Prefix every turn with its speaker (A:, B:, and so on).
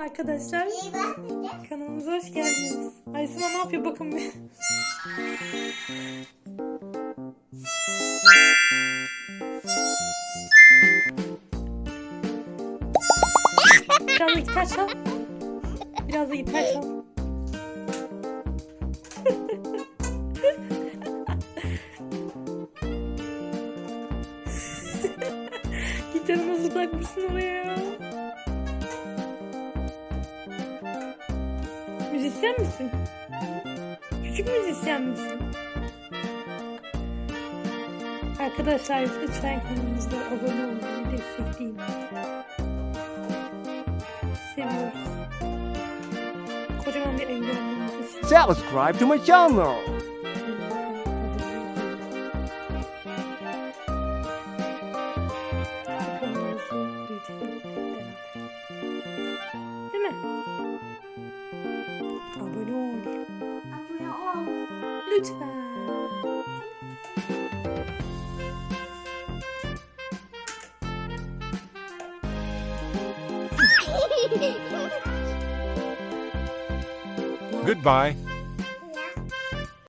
A: arkadaşlar.
B: İyi ben de.
A: Kanalımıza hoş geldiniz. Aysima ne yapıyor bakın bir. Biraz da gitar çal. Biraz da gitar çal. Gitarı nasıl takmışsın oraya Müzisyen misin? Küçük müzisyen misin? Arkadaşlar lütfen kanalımıza abone olmayı destekleyin. Seviyoruz. Kocaman bir ayı.
C: Subscribe to my channel.
A: Değil mi? Abone ol.
B: Abone ol.
A: Lütfen.
C: Goodbye.